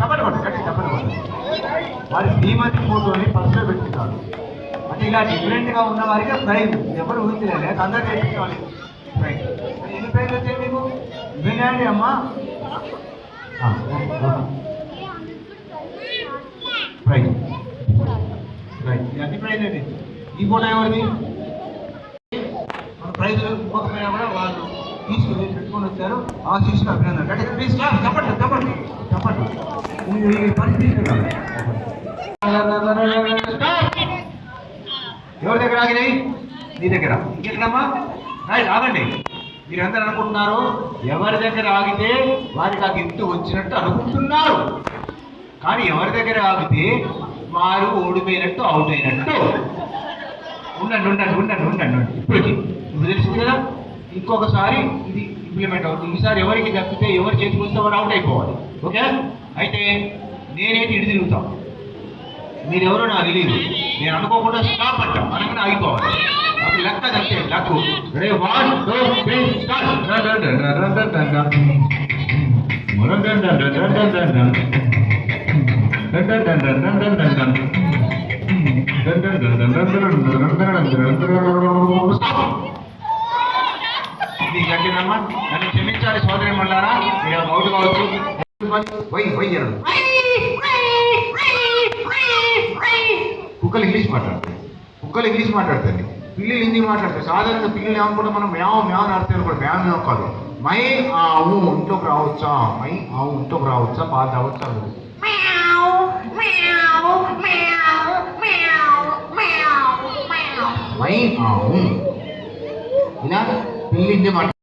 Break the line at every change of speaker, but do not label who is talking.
చెప్పండి చెప్పండి వారి శ్రీమతి ఫోటోని ఫస్ట్లో పెట్టుకుంటారు. అంటే ఇలా డిఫరెంట్గా ఉన్న వారికి ప్రైజ్. ఎవరు ఊహించలేదు అందరూ చేయించాలి ప్రైజ్. ఎన్ని ప్రైజ్ వచ్చాయి మీకు? వినండి అమ్మా. ప్రైజ్. ప్రైజ్. ఇది అన్ని ప్రైజ్ అండి ఈ ఫోటో ఎవరిది? మన ప్రైజ్ ఇవ్వకపోయినా కూడా వాళ్ళు. తీసుకుని పెట్టుకొని వచ్చారు. ఆశీస్సులు అభినందన అంటే ప్లీజ్ చెప్పండి చెప్పండి చెప్పండి. ఇది ఈ పరిస్థితి ఎవరి దగ్గర ఆగినాయి? నీ దగ్గర. ఇంకెట్లమ్మా రైట్ ఆగండి. మీరందరూ అనుకుంటున్నారు? ఎవరి దగ్గర ఆగితే వారికి ఆ గిఫ్ట్ వచ్చినట్టు అనుకుంటున్నారు. కానీ ఎవరి దగ్గర ఆగితే వారు ఓడిపోయినట్టు అవుట్ అయినట్టు. ఉండండి ఉండండి ఉండండి ఉండండి. ఉండండి. ఇప్పటికి. ఇప్పుడు తెలిసింది కదా? ఇంకొకసారి ఇది ఇంప్లిమెంట్ అవుతుంది ఈసారి ఎవరికి తప్పితే ఎవరు చేతికి వస్తే వాడు అవుట్ అయిపోవాలి ఓకే అయితే నేనైతే ఇటు తిరుగుతాం మీరెవరో నాకు తెలియదు నేను అనుకోకుండా స్టాప్ అంటాం అనగానే ఆగిపోవాలి అప్పుడు లెక్క తప్పే లక్కు రే వన్ టూ త్రీ స్టార్ట్ ఇది జరిగిందమ్మా నన్ను క్షమించాలి సోదరి మళ్ళారా మీరు అవుట్ కావచ్చు. వై వై అన్నాడు కుక్కలు ఇంగ్లీష్ మాట్లాడతాయి. కుక్కలు ఇంగ్లీష్ మాట్లాడతాయి పిల్లలు హిందీ మాట్లాడతాయి. సాధారణంగా పిల్లలు ఏమనుకుంటే మనం మ్యావ్ మ్యావ్ నడితే అనుకోండి మ్యావ్ మ్యావ్ కాదు. మై ఆవు ఇంట్లోకి రావచ్చా? మై ఆవు ఇంట్లోకి రావచ్చా? తాగొచ్చా? అని. మై ఆవు. ఇలా పిల్లి హిందీ మాట్లాడు